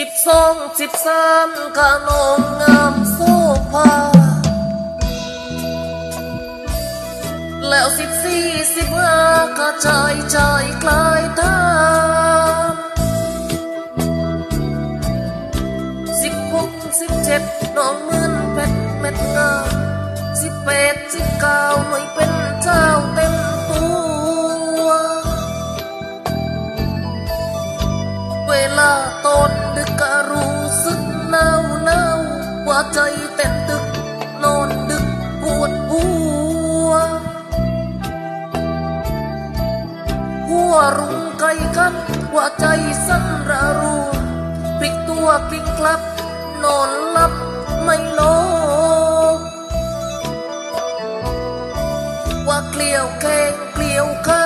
สิบสองสิบสามกะนองงามโซภาแล้วสิบสี่สิบห้ากระจใจคลายตามสิบหกสิบเจ็ดน้องเหมือนเพชรเม็ดงามสิบแปดสิบเก้าหน่วยเป็นเจ้าเต็มตัวเวลาตน ดึกก็รู้สึกหนาวหนาวว่าใจเต้นตึกนอนดึกปวดหัว หัวรุงไกลกันว่าใจสั่นระรัวพลิกตัวพลิกกลับ นอนหลับไม่ลงว่าเกลียวแข้งเกลียวข้าหน้า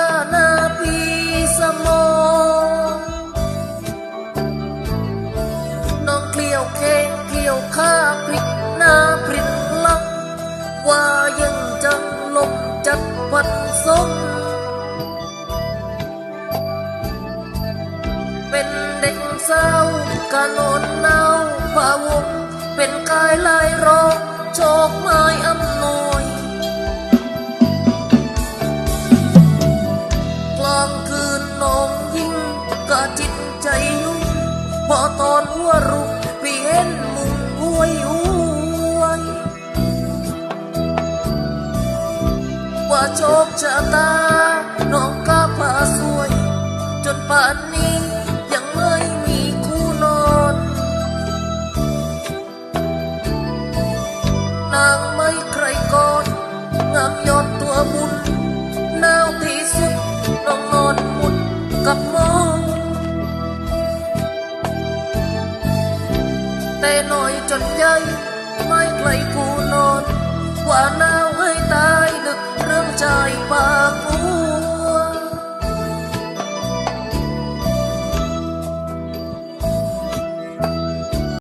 เป็นเด็กสาวกะนอนหนาวผาวงเป็นกายลายรอโชคไม้อำนวยกลางคืนน้องยิ้มกะจิตใจยุ่งพอตอนหัวรุ่งพี่เห็นมุงหวยหวยว่าโชคชะตาน้องก็พาสวย จนป่านนี้ แต่หน่อยจนใหญ่ไม่ไกลผู้นอน กว่าหนาวให้ตายดึกเรื่องใจไป